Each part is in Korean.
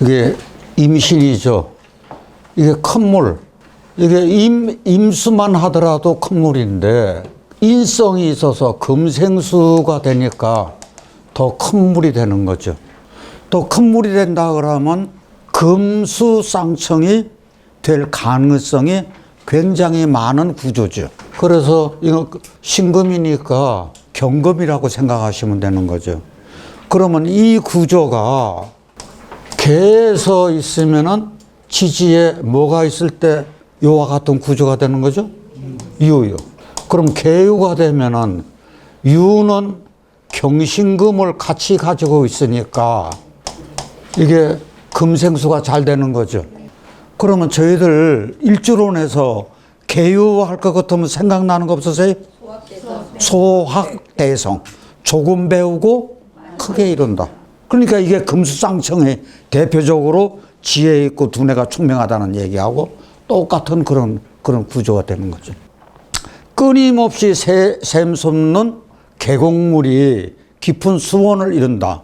이게 임신이죠. 이게 큰 물. 이게 임, 임수만 하더라도 큰 물인데 인성이 있어서 금생수가 되니까 더큰 물이 되는 거죠. 또큰 물이 된다 그러면 금수쌍청이 될 가능성이 굉장히 많은 구조죠. 그래서 이거 신금이니까 경금이라고 생각하시면 되는 거죠. 그러면 이 구조가 개에서 있으면은 지지에 뭐가 있을 때 요와 같은 구조가 되는 거죠? 유요. 그럼 개유가 되면은 유는 경신금을 같이 가지고 있으니까 이게 금생수가 잘 되는 거죠. 그러면 저희들 일주론에서 개유할 것 같으면 생각나는 거 없으세요? 소학대성. 조금 배우고 크게 이룬다. 그러니까 이게 금수쌍청의 대표적으로 지혜 있고 두뇌가 총명하다는 얘기하고 똑같은 그런 그런 구조가 되는 거죠. 끊임없이 새, 샘솟는 계곡물이 깊은 수원을 이룬다.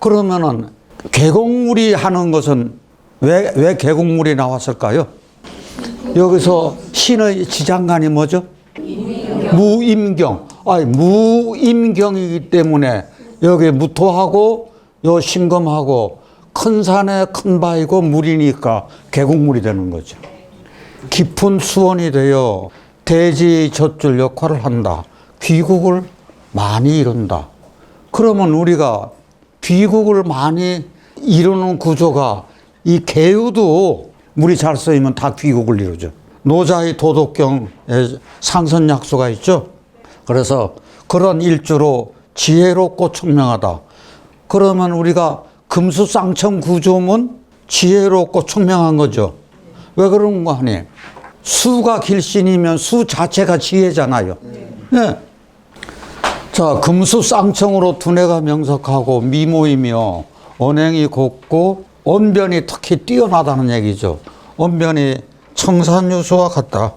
그러면은 계곡물이 하는 것은 왜, 왜 계곡물이 나왔을까요? 여기서 신의 지장간이 뭐죠? 무임경. 아니, 무임경이기 때문에 여기 무토하고 요 신금하고 큰 산에 큰 바이고 물이니까 계곡물이 되는 거죠. 깊은 수원이 되어 대지 젖줄 역할을 한다. 귀국을 많이 이룬다. 그러면 우리가 귀국을 많이 이루는 구조가 이 개유도 물이 잘 쓰이면 다 귀국을 이루죠. 노자의 도덕경에 상선약수가 있죠. 그래서 그런 일주로 지혜롭고 총명하다. 그러면 우리가 금수 쌍청 구조면 지혜롭고 총명한 거죠. 왜 그런 거 하니? 수가 길신이면 수 자체가 지혜잖아요. 네. 자, 금수 쌍청으로 두뇌가 명석하고 미모이며 언행이 곱고 언변이 특히 뛰어나다는 얘기죠. 언변이 청산유수와 같다.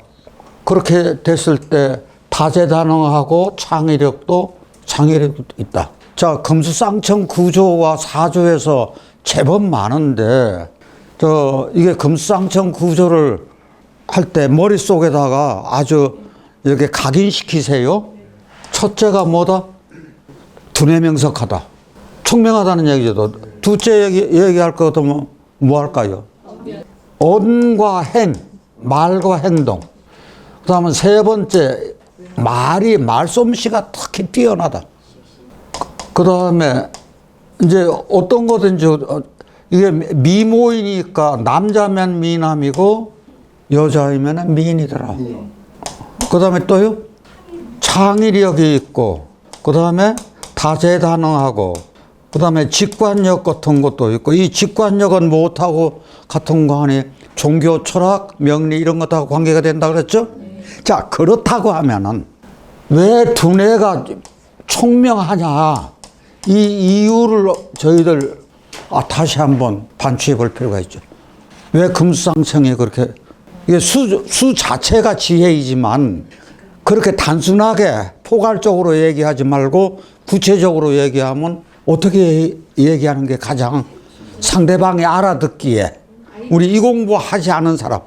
그렇게 됐을 때 다재다능하고 창의력도 창의력도 있다. 자, 금수쌍청 구조와 사조에서 제법 많은데 저 이게 금수쌍청 구조를 할 때 머릿속에다가 아주 이렇게 각인시키세요. 첫째가 뭐다? 두뇌명석하다. 총명하다는 얘기죠. 둘째 얘기, 얘기할 것 같으면 뭐 할까요? 언과 행, 말과 행동. 그 다음에 세 번째, 말이, 말솜씨가 특히 뛰어나다. 그 다음에 이제 어떤 거든지 어, 이게 미모이니까 남자면 미남이고 여자이면 미인이더라. 그 다음에 또요? 창의력이 있고, 그 다음에 다재다능하고, 그 다음에 직관력 같은 것도 있고, 이 직관력은 무엇하고 같은 거 하니 종교, 철학, 명리 이런 것하고 관계가 된다 그랬죠? 자, 그렇다고 하면은 왜 두뇌가 총명하냐? 이 이유를 저희들 아, 다시 한번 반추해 볼 필요가 있죠. 왜 금수상청이 그렇게 이게 수, 수 자체가 지혜이지만 그렇게 단순하게 포괄적으로 얘기하지 말고 구체적으로 얘기하면 어떻게 얘기하는 게 가장 상대방이 알아듣기에 우리 이 공부 하지 않은 사람.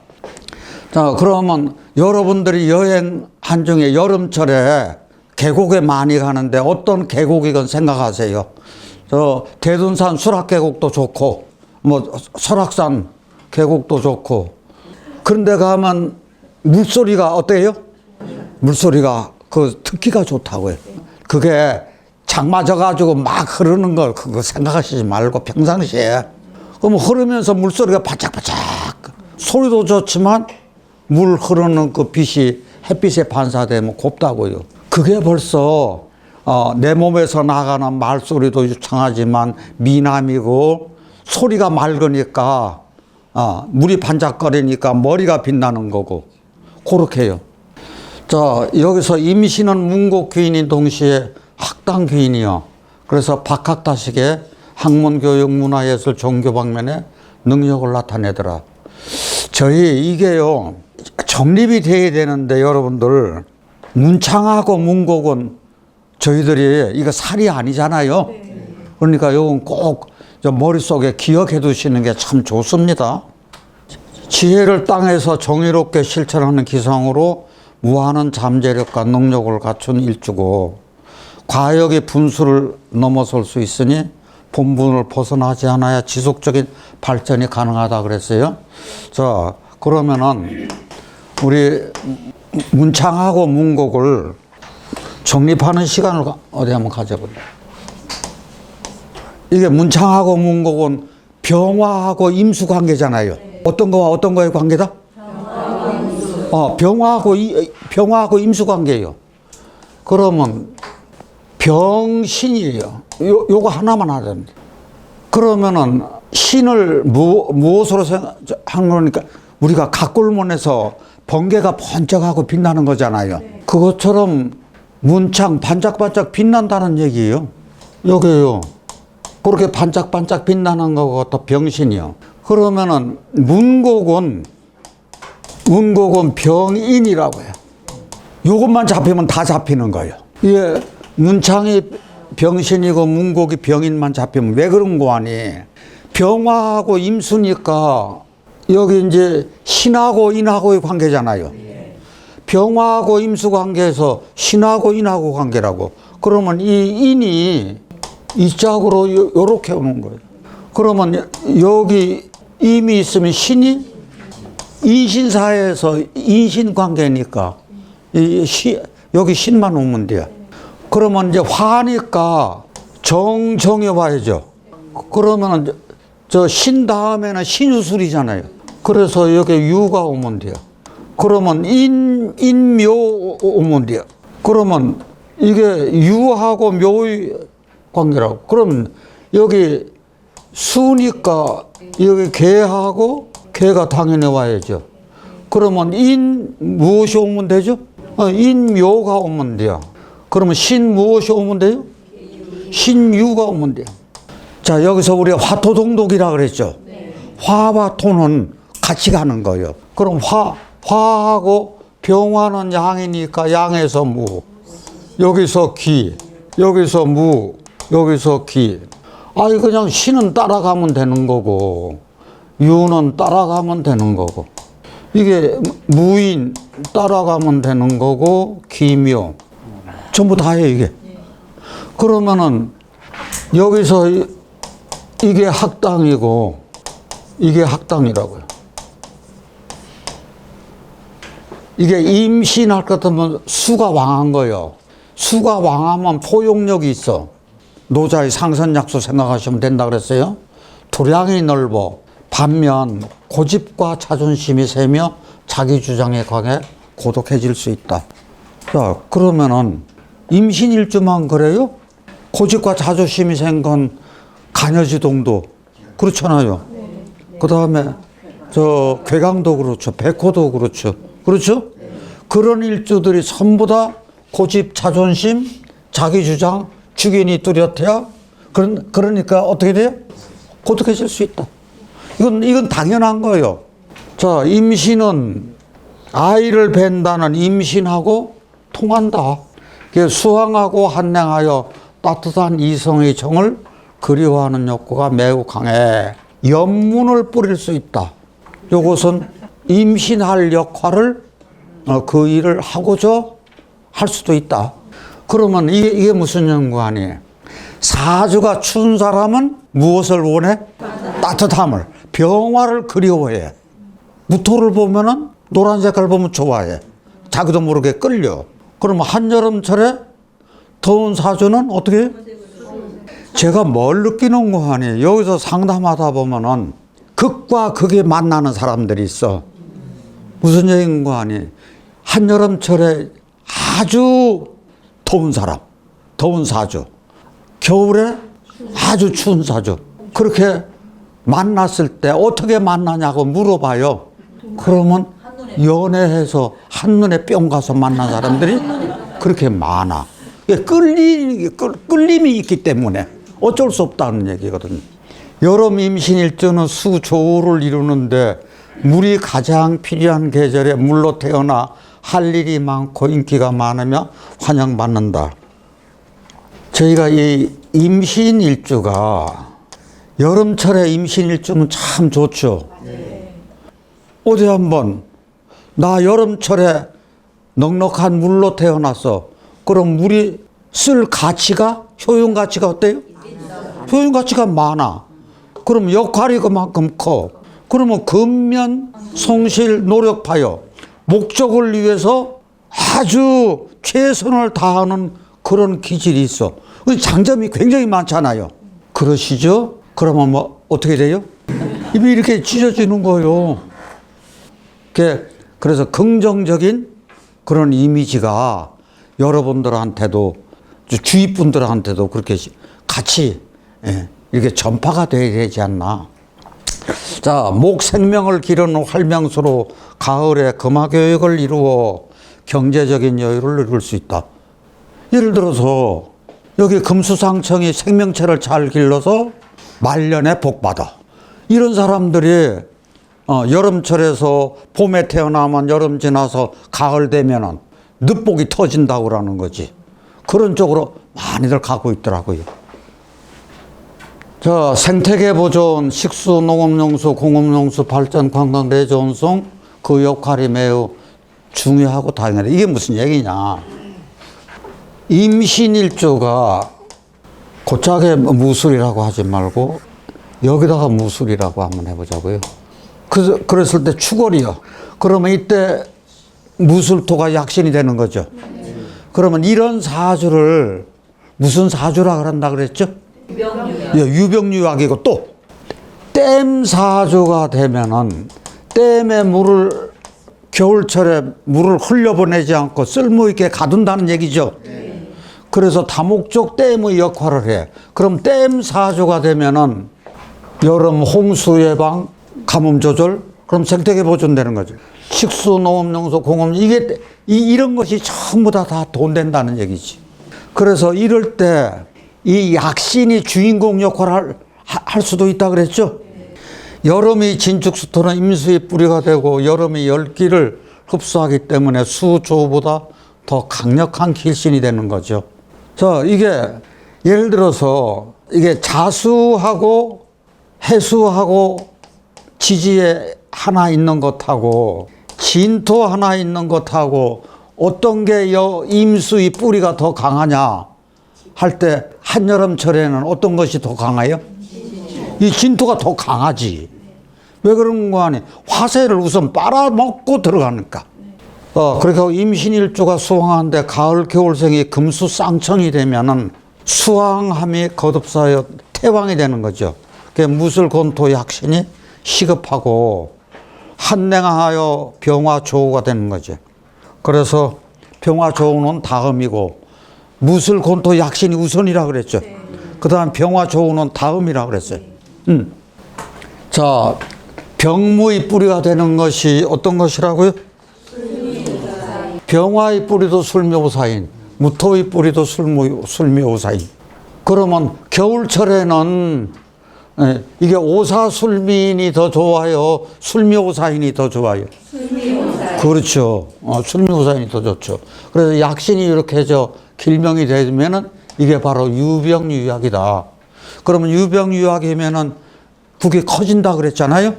자, 그러면 여러분들이 여행 한중에 여름철에 계곡에 많이 가는데 어떤 계곡이건 생각하세요. 저 대둔산 수락계곡도 좋고 뭐 설악산 계곡도 좋고 그런데 가면 물소리가 어때요? 물소리가 그 특기가 좋다고요. 그게 장 맞아가지고 막 흐르는 걸 그거 생각하시지 말고 평상시에 그럼 흐르면서 물소리가 바짝바짝 소리도 좋지만 물 흐르는 그 빛이 햇빛에 반사되면 곱다고요. 그게 벌써 어, 내 몸에서 나가는 말소리도 유창하지만 미남이고 소리가 맑으니까 어, 물이 반짝거리니까 머리가 빛나는 거고 그렇게요. 자 여기서 임신은 문곡 귀인인 동시에 학당 귀인이요. 그래서 박학다식의 학문 교육 문화예술 종교 방면에 능력을 나타내더라. 저희 이게요 정립이 돼야 되는데 여러분들 문창하고 문곡은 저희들이 이거 살이 아니잖아요. 그러니까 이건 꼭저 머릿속에 기억해 두시는 게 참 좋습니다. 지혜를 땅에서 정의롭게 실천하는 기상으로 무한한 잠재력과 능력을 갖춘 일주고 과역의 분수를 넘어설 수 있으니 본분을 벗어나지 않아야 지속적인 발전이 가능하다 그랬어요. 자, 그러면은 우리 문창하고 문곡을 정립하는 시간을 가- 어디 한번 가져볼래요. 이게 문창하고 문곡은 병화하고 임수 관계잖아요. 어떤 거와 어떤 거의 관계다? 어, 병화하고 이, 병화하고 임수 관계예요. 그러면 병신이에요. 요 요거 하나만 하면 돼. 그러면은 신을 무, 무엇으로 생각 한 거니까 우리가 각골문에서 번개가 번쩍하고 빛나는 거잖아요. 그것처럼 문창 반짝반짝 빛난다는 얘기예요. 여기요. 그렇게 반짝반짝 빛나는 또 병신이요. 그러면은 문곡은 문곡은 병인이라고 해요. 요것만 잡히면 다 잡히는 거예요. 이게 문창이 병신이고 문곡이 병인만 잡히면 왜 그런 거 아니? 병화하고 임수니까 여기 이제 신하고 인하고의 관계잖아요. 병화하고 임수 관계에서 신하고 인하고 관계라고. 그러면 이 인이 이 짝으로 요- 요렇게 오는 거예요. 그러면 여기 임이 있으면 신이 인신사에서 인신 관계니까 이 시, 여기 신만 오면 돼요. 그러면 이제 화니까 정 정해 봐야죠. 그러면 저 신 다음에는 신유술이잖아요. 그래서 여기 유가 오면 돼요. 그러면 인 인묘 오면 돼요. 그러면 이게 유하고 묘의 관계라고. 그러면 여기 수니까 여기 개하고 개가 당연히 와야죠. 그러면 인 무엇이 오면 되죠? 어, 인묘가 오면 돼요. 그러면 신 무엇이 오면 돼요? 신유가 오면 돼요. 자, 여기서 우리가 화토동독이라 그랬죠? 화와 토는 같이 가는 거예요. 그럼 화, 화하고 병화는 양이니까 양에서 무. 여기서 기, 여기서 무, 여기서 기. 아니, 그냥 신은 따라가면 되는 거고, 유는 따라가면 되는 거고. 이게 무인 따라가면 되는 거고, 기묘. 전부 다예요, 이게. 그러면은, 여기서 이- 이게 학당이고, 이게 학당이라고요. 이게 임신할 것 같으면 수가 왕한 거예요. 수가 왕하면 포용력이 있어. 노자의 상선약수 생각하시면 된다 그랬어요. 도량이 넓어. 반면 고집과 자존심이 세며 자기 주장에 강해 고독해질 수 있다. 자, 그러면은 임신일주만 그래요? 고집과 자존심이 센 건 간여지동도 그렇잖아요. 그 다음에 저 괴강도 그렇죠. 백호도 그렇죠. 그렇죠? 그런 일주들이 전부 다 고집, 자존심, 자기 주장, 주견이 뚜렷해야 그런 그러니까 어떻게 돼요? 고독해질 수 있다. 이건 이건 당연한 거예요. 자, 임신은 아이를 뵌다는 임신하고 통한다. 그게 수왕하고 한랭하여 따뜻한 이성의 정을 그리워하는 욕구가 매우 강해 연문을 뿌릴 수 있다. 요것은 임신할 역할을 어, 그 일을 하고자 할 수도 있다. 그러면 이게, 이게 무슨 연구아니에요? 사주가 추운 사람은 무엇을 원해? 따뜻함을. 병화를 그리워해. 무토를 보면은 노란 색깔 보면 좋아해. 자기도 모르게 끌려. 그러면 한여름철에 더운 사주는 어떻게? 제가 뭘 느끼는 거 아니에요. 여기서 상담하다 보면은 극과 극이 만나는 사람들이 있어. 무슨 거 아니에요. 한여름철에 아주 더운 사람, 더운 사주. 겨울에 아주 추운 사주. 그렇게 만났을 때 어떻게 만나냐고 물어봐요. 그러면 연애해서 한눈에 뿅 가서 만난 사람들이 그렇게 많아. 끌리, 끌, 끌림이 있기 때문에 어쩔 수 없다는 얘기거든요. 여름 임신일주는 수조를 이루는데 물이 가장 필요한 계절에 물로 태어나 할 일이 많고 인기가 많으며 환영받는다. 저희가 이 임신 일주가 여름철에 임신 일주는 참 좋죠. 어디 한번 나 여름철에 넉넉한 물로 태어났어. 그럼 물이 쓸 가치가 효용 가치가 어때요? 효용 가치가 많아. 그럼 역할이 그만큼 커. 그러면 근면 성실 노력하여 목적을 위해서 아주 최선을 다하는 그런 기질이 있어. 그 장점이 굉장히 많잖아요. 그러시죠? 그러면 뭐 어떻게 돼요? 입이 이렇게 찢어지는 거예요. 그래서 긍정적인 그런 이미지가 여러분들한테도 주- 주위 분들한테도 그렇게 시- 같이 예, 이렇게 전파가 돼야 되지 않나. 자, 목 생명을 기르는 활명수로 가을에 금화 교육을 이루어 경제적인 여유를 이룰 수 있다. 예를 들어서 여기 금수상청이 생명체를 잘 길러서 말년에 복 받아. 이런 사람들이 어, 여름철에서 봄에 태어나면 여름 지나서 가을 되면은 늦복이 터진다고 그러는 거지. 그런 쪽으로 많이들 가고 있더라고요. 자, 생태계 보존, 식수, 농업용수, 공업용수 발전, 관광, 레저 운송 그 역할이 매우 중요하고 당연하다. 이게 무슨 얘기냐? 임신일조가 곧자게 무술이라고 하지 말고 여기다가 무술이라고 한번 해보자고요. 그래서 그랬을 때 추월이요. 그러면 이때 무술토가 약신이 되는 거죠. 그러면 이런 사주를 무슨 사주라 그런다 그랬죠? 예, 유병유약이고 또 댐 사주가 되면은 댐에 물을 겨울철에 물을 흘려보내지 않고 쓸모 있게 가둔다는 얘기죠. 그래서 다목적 댐의 역할을 해. 그럼 댐 사주가 되면은 여름 홍수 예방, 가뭄 조절, 그럼 생태계 보존되는 거죠. 식수, 농업용수, 공업 이게 이, 이런 것이 전부 다 다 돈 된다는 얘기지. 그래서 이럴 때 이 약신이 주인공 역할을 하- 할 수도 있다 그랬죠. 여름이 진축수토는 임수의 뿌리가 되고 여름이 열기를 흡수하기 때문에 수조보다 더 강력한 길신이 되는 거죠. 자, 이게 예를 들어서 이게 자수하고 해수하고 지지에 하나 있는 것하고 진토 하나 있는 것하고 어떤 게 여- 임수의 뿌리가 더 강하냐 할 때 한여름철에는 어떤 것이 더 강해요? 이 진토가 더 강하지. 왜 그런 거 아니? 화세를 우선 빨아먹고 들어가니까. 어, 그렇게 임신일주가 수황하는데 가을 겨울생이 금수 쌍청이 되면은 수황함이 거듭사여 태왕이 되는 거죠. 그 무술 건토 약신이 시급하고 한냉하여 병화 조우가 되는 거죠. 그래서 병화 조우는 다음이고 무술 건토 약신이 우선이라 그랬죠. 그다음 병화 조우는 다음이라 그랬어요. 음. 자, 병무의 뿌리가 되는 것이 어떤 것이라고요? 병화의 뿌리도 술묘사인, 무토의 뿌리도 술묘, 술묘사인. 그러면 겨울철에는 예, 이게 오사술민이 더 좋아요? 술묘사인이 더 좋아요? 그렇죠. 어, 술묘사인이 더 좋죠. 그래서 약신이 이렇게 저 길명이 되면은 이게 바로 유병유약이다. 그러면 유병유약이면은 국이 커진다 그랬잖아요.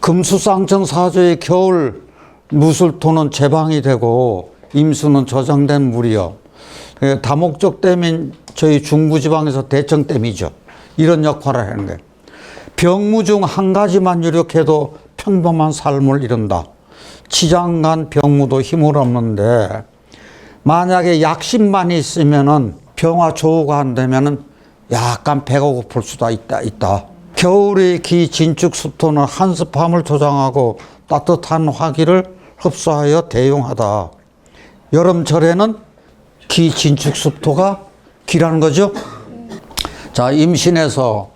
금수쌍청 사조의 겨울 무술토는 제방이 되고 임수는 저장된 물이요. 예, 다목적 댐인 저희 중부지방에서 대청댐이죠. 이런 역할을 하는 거예요. 병무 중 한 가지만 유력해도 평범한 삶을 이룬다. 치장간 병무도 힘을 없는데 만약에 약심만 있으면은 병화 조우가 안 되면은 약간 배가 고플 수도 있다 있다. 겨울의 기 진축 습토는 한습함을 조장하고 따뜻한 화기를 흡수하여 대용하다. 여름철에는 기 진축 습토가 기라는 거죠. 자, 임신에서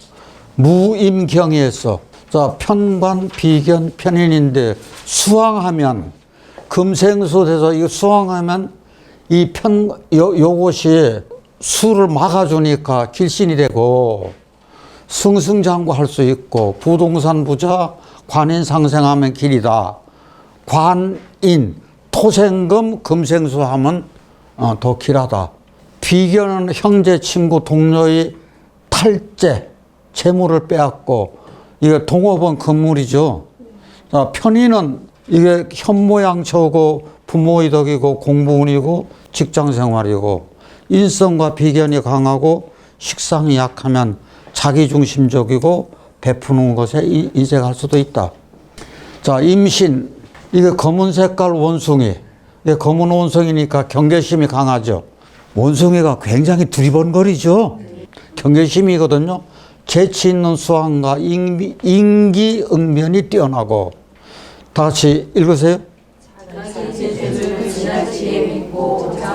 무임경에서 자, 편관, 비견, 편인인데 수왕하면 금생수 돼서 이거 수왕하면 이 편, 요, 요것이 수를 막아주니까 길신이 되고 승승장구 할 수 있고 부동산 부자 관인 상생하면 길이다. 관인 토생금 금생수 하면 어, 더 길하다. 비견은 형제 친구 동료의 칼재, 재물을 빼앗고 이게 동업은 건물이죠. 자, 편의는 이게 현모양처고 부모의 덕이고 공부운이고 직장 생활이고 인성과 비견이 강하고 식상이 약하면 자기중심적이고 베푸는 것에 이- 이직할 수도 있다. 자, 임신. 이게 검은 색깔 원숭이. 이게 검은 원숭이니까 경계심이 강하죠. 원숭이가 굉장히 두리번거리죠. 경계심이거든요. 재치 있는 수완과 인기, 인기 응면이 뛰어나고. 다 같이 읽으세요.